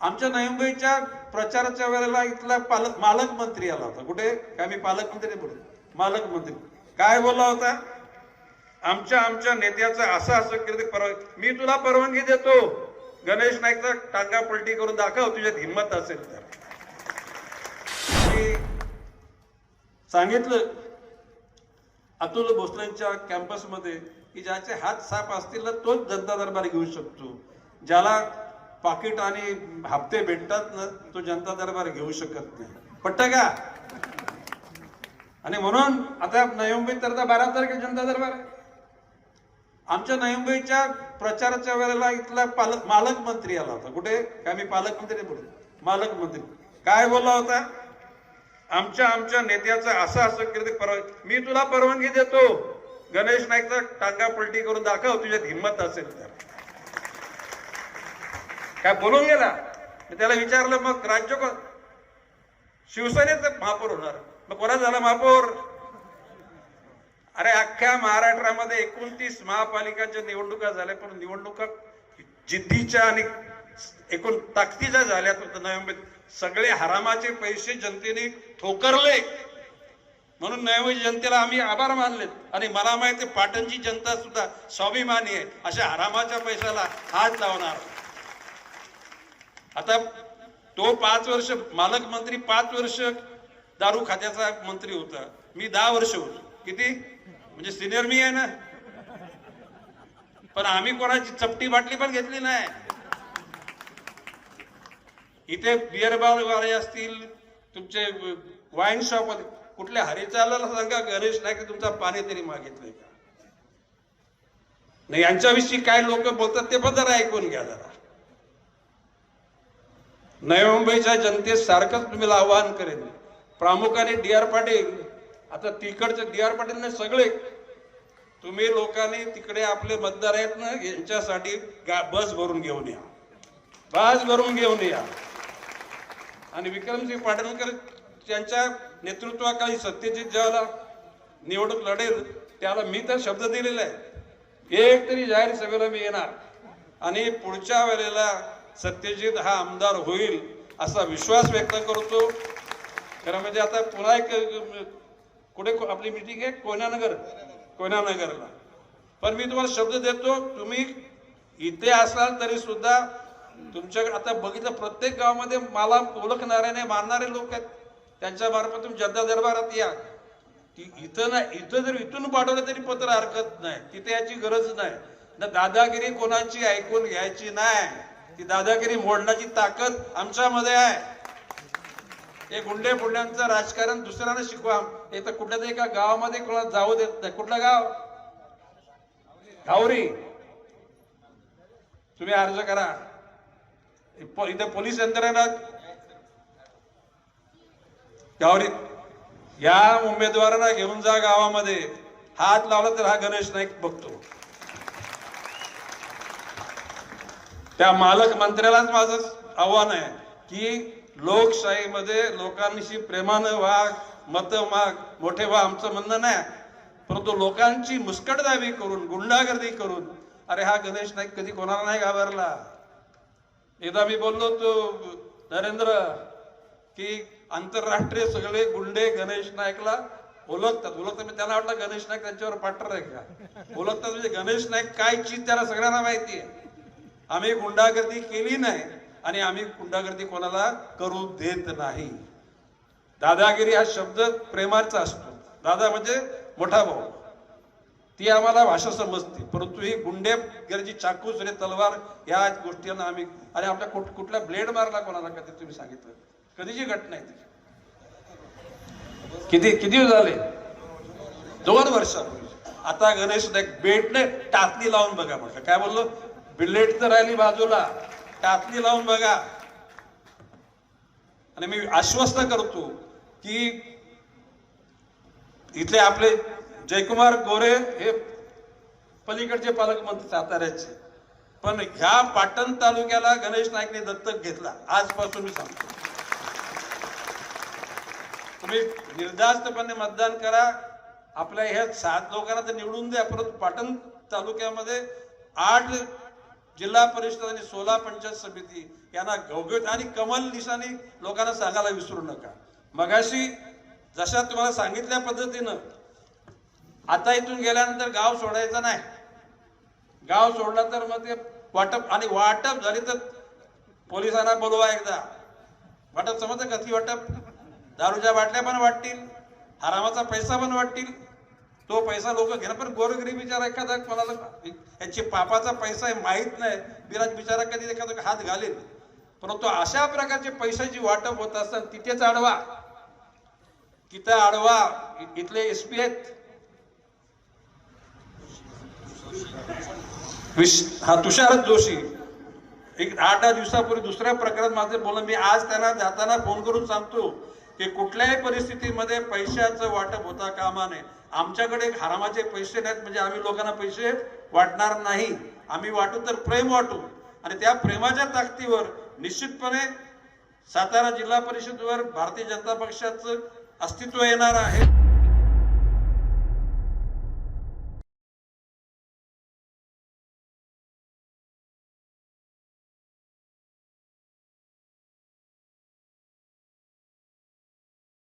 आमच्या नवी प्रचाराच्या वेळेला इथला पालक मालक मंत्री आला होता. कुठे? काय मी पालकमंत्री बोलतो बोलत. मालक मंत्री. काय बोलला होता? आमच्या आमच्या नेत्याचं असं असं केलं ते परवानगी मी तुला परवानगी देतो. गणेश नाईकचा टांगा पलटी करून दाखव. तुझ्यात हिंमत असेल तर. मी सांगितलं अतुल भोसलेंच्या कॅम्पसमध्ये की ज्याचे हात साफ असतील तोच जनता दरबार घेऊ शकतो. ज्याला पाकिट आणि हप्ते भेटतात ना तो जनता दरबार घेऊ शकत नाही. पट्ट का? आणि म्हणून आता नवी तर बारा तारखे जनता दरबार आमच्या नवी प्रचाराच्या वेळेला इथला पालक मालक मंत्री आला होता. कुठे? काय मी पालकमंत्री बोलतो. मालकमंत्री मालक मंत्री. काय बोलला होता? आमच्या आमच्या नेत्याचं असं असं केलं ते परवानगी मी तुला परवानगी देतो. गणेश नाईकचा टांगा पलटी करून दाखव तुझ्यात हिंमत असेल तर. काय बोलून गेला? मी त्याला विचारलं मग राज्य कोण? शिवसेनेचं महापौर होणार. मग कोणा झाला महापौर? अरे अख्ख्या महाराष्ट्रामध्ये एकोणतीस महापालिकांच्या निवडणुका झाल्या पण निवडणुका जिद्दीच्या आणि एकूण ताकदीच्या झाल्या. तर सगळे हरामाचे पैसे जनतेने ठोकरले. म्हणून नवी जनतेला आम्ही आभार मानलेत आणि मला माहिती पाटणची जनता सुद्धा स्वाभिमानी आहे. अशा हरामाच्या पैशाला हात लावणार. आता तो पाच वर्ष मालक मंत्री पाच वर्ष दारू खात्याचा मंत्री होता. मी दहा वर्ष होतो. किती? म्हणजे सिनियर मी आहे ना. पण आम्ही कोणाची चपटी बाटली पण घेतली नाही. इथे बिअर वाले असतील तुमचे वाईन शॉप कुठल्या हरिचाला सांगा गणेश नाही तुमचा पाणी तरी मागितलंय का? नाही यांच्याविषयी काय लोक बोलतात ते पण जरा ऐकून घ्या जरा. नवी मुंबईच्या जनतेत सारखंच तुम्ही आवाहन करेन. प्रामुख्याने डी आर पाटील आता तिकडचे डी आर पाटील सगळे तुम्ही लोकांनी तिकडे आपले मतदार आहेत ना यांच्यासाठी गा- बस भरून घेऊन या. बस भरून घेऊन या. आणि विक्रमसिंग पाटणकर त्यांच्या नेतृत्वाखाली सत्यजित ज्याला निवडणूक लढेल त्याला मी तर शब्द दिलेला आहे. एक तरी जाहीर सभेला मी येणार. आणि पुढच्या वेळेला सत्यजित हा आमदार होईल असा विश्वास व्यक्त करतो. खरं म्हणजे आता पुन्हा एक कुठे आपली मिटिंग आहे? कोयनानगर कोयनानगरला पण मी तुम्हाला शब्द देतो तुम्ही इथे असाल तरी सुद्धा तुमच्याकडे आता बघितलं प्रत्येक गावामध्ये मला ओळखणारे नाही मानणारे लोक आहेत. त्यांच्या मार्फत तुम्ही जनता दरबारात या. की इथं नाही इथं जर इथून पाठवलं तरी पत्र हरकत नाही. तिथे याची गरज नाही. ना दादागिरी कोणाची ऐकून घ्यायची नाही. ती दादागिरी मोडण्याची ताकद आमच्यामध्ये आहे. हे गुंडे पुंड्यांचं राजकारण दुसऱ्यांना शिकवा. हे तर कुठल्या तरी एका गावामध्ये कोणाला जाऊ देत नाही. कुठलं गाव? गावरी तुम्ही अर्ज करा. इथे पोलीस यंत्रणा गावरी या उमेदवारांना घेऊन जा गावामध्ये. हात लावला तर हा गणेश नाईक बघतो. त्या मालक मंत्र्यालाच माझं आव्हान आहे की लोकशाहीमध्ये लोकांशी प्रेमानं वाघ मत माग मोठे व्हा आमचं म्हणणं नाही. परंतु लोकांची मुस्कटदाबी करून गुंडागर्दी करून अरे हा गणेश नाईक कधी कोणाला नाही घाबरला? एकदा मी बोललो तो नरेंद्र की आंतरराष्ट्रीय सगळे गुंडे गणेश नाईकला ओळखतात. ओळखतात मी त्यांना वाटलं गणेश नाईक त्यांच्यावर पाठर आहे का? ओळखतात म्हणजे गणेश नाईक काय चीज त्याला सगळ्यांना माहिती आहे. आम्ही गुंडागर्दी केली नाही आणि आम्ही गुंडागर्दी कोणाला करू देत नाही. दादागिरी हा शब्द प्रेमाचा असतो. दादा म्हणजे मोठा भाऊ. ती आम्हाला भाषा समजते परंतु ही गुंडे गरजी चाकू सुरे तलवार या गोष्टींना आम्ही आणि आपल्या कुठ कुठला ब्लेड मारला कोणाला कधी तुम्ही सांगितलं? कधीची घटना आहे ती? किती किती दिवस झाले? दोन वर्षापूर्वी. आता गणेश नाईक बेटने टाचणी लावून बघा म्हटलं. काय बोललो? बिल्लेट तर राहिली बाजूला. टाचणी लावून बघा. आणि मी आश्वस्त करतो की इथले आपले जयकुमार गोरे हे पलीकडचे पालकमंत्री साताऱ्याचे. पण ह्या पाटण तालुक्याला गणेश नाईकने दत्तक घेतला. आजपासून मी सांगतो. तुम्ही निर्धास्तपणे मतदान करा. आपल्या ह्या सात लोकांना तर निवडून द्या. परंतु पाटण तालुक्यामध्ये आठ जिल्हा परिषद आणि सोला पंचायत समिती यांना घवघवीत आणि कमल निशाने लोकांना सांगायला विसरू नका. मगाशी जशा तुम्हाला सांगितल्या पद्धतीनं आता इथून गेल्यानंतर गाव सोडायचं नाही. गाव सोडला तर मग ते वाटप आणि वाटप झाली तर पोलिसांना बोलवा एकदा. वाटप समजतं कधी वाटप? दारूच्या बाटल्या पण वाटतील हरामाचा पैसा पण वाटतील. तो पैसा लोक घेणार पण गोरगरीब बिचारा एखादा कोणाला यांची पापाचा पैसा आहे माहीत नाही. बिराज बिचारा कधी एखादा हात घालेल. परंतु अशा प्रकारचे पैशाची वाटप होत असताना तिथेच आडवा. तिथं आडवा इथले एस पी आहेत. विश- हा तुषार जोशी. एक आठ दहा दिवसापूर्वी दुसऱ्या प्रकारात माझं बोलणं मी आज त्यांना जाताना फोन करून सांगतो. की कुठल्याही परिस्थितीमध्ये पैशाचं वाटप होता कामा नये. आमच्याकडे हरामाचे पैसे नाहीत म्हणजे आम्ही लोकांना पैसे वाटणार नाही. आम्ही वाटू तर प्रेम वाटू. आणि त्या प्रेमाच्या ताकदीवर निश्चितपणे सातारा जिल्हा परिषदवर भारतीय जनता पक्षाचं अस्तित्व येणार आहे.